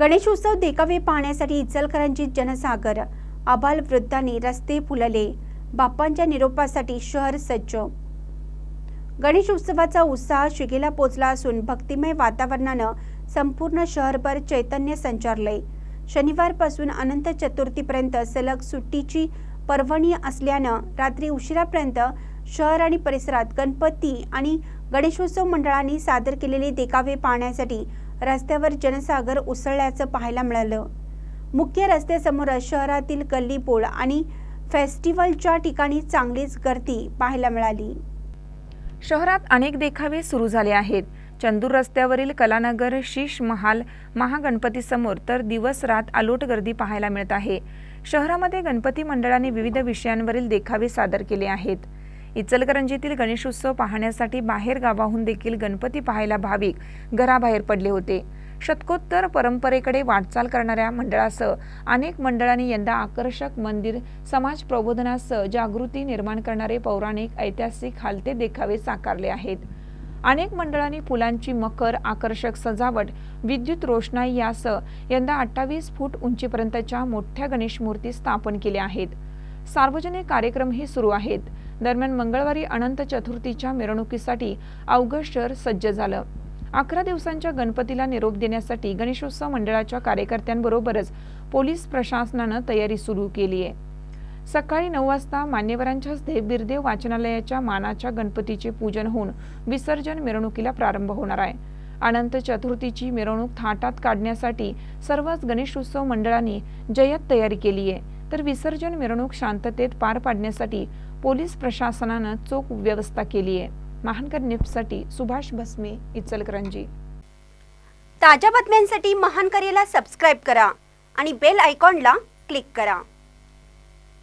गणेशोत्सव देखावे पाहण्यासाठी इचलकरंजीत जनसागर. आबाल वृद्धांनी रस्ते फुलले. बाप्पांच्या निरोपासाठी शहर सज्ज. गणेशोत्सवाचा उत्साह शिगेला पोचला असून भक्तिमय वातावरणानं संपूर्ण शहरभर चैतन्य संचारलंय शनिवारपासून अनंत चतुर्थीपर्यंत सलग सुट्टीची पर्वणी असल्यानं रात्री उशिरापर्यंत शहर आणि परिसरात गणपती आणि गणेशोत्सव मंडळांनी सादर केलेले देखावे पाहण्यासाठी रस्त्यावर जनसागर उसळल्याचं पाहायला मिळालं. मुख्य रस्त्यासमोरच शहरातील गल्लीबोळ आणि फेस्टिवलच्या ठिकाणी चांगलीच गर्दी पाहायला मिळाली. शहरात अनेक देखावे सुरू झाले आहेत. चंदूर रस्त्यावरील कलानगर शीश महाल महागणपतीसमोर तर दिवस रात अलोट गर्दी पाहायला मिळत आहे. शहरामध्ये गणपती मंडळाने विविध विषयांवरील देखावे सादर केले आहेत. इचलकरंजीतील गणेशोत्सव पाहण्यासाठी बाहेर गावाहून देखील गणपती पाहायला भाविक घराबाहेर पडले होते. शतकोत्तर परंपरेकडे वाटचाल करणाऱ्या मंडळासह अनेक मंडळांनी यंदा आकर्षक मंदिर समाज प्रबोधनासह जागृती निर्माण करणारे पौराणिक ऐतिहासिक हालते देखावे साकारले आहेत. अनेक मंडळांनी फुलांची मकर आकर्षक सजावट विद्युत रोषणाई यासह यंदा अठ्ठावीस फूट उंचीपर्यंतच्या मोठ्या गणेश मूर्ती स्थापन केल्या आहेत. सार्वजनिक कार्यक्रमही सुरू आहेत. दरम्यान मंगळवारी अनंत चतुर्थीच्या मिरवणुकीसाठी अवघड शहर सज्ज झालं. अकरा दिवसांच्या गणपतीला निरोप देण्यासाठी गणेशोत्सव मंडळाच्या कार्यकर्त्यांबरोबरच पोलीस प्रशासनानं तयारी सुरू केली आहे. सकाळी नऊ वाजता मान्यवरांच्या हस्ते बिरदेव वाचनालयाच्या मानाच्या गणपतीचे पूजन होऊन विसर्जन मिरवणुकीला प्रारंभ होणार आहे. अनंत चतुर्थीची मिरवणूक थाटात काढण्यासाठी सर्वच गणेशोत्सव मंडळांनी जय्यत तयारी केली आहे. तर विसर्जन मिरवणूक शांततेत पार पाडण्यासाठी पोलीस प्रशासनानं चोख व्यवस्था केली आहे महानकर निफ्टसाठी सुभाष भस्मे इचलकरंजी. ताज्या बातम्यांसाठी महानकरेला सबस्क्राईब करा आणि बेल आयकॉनला क्लिक करा.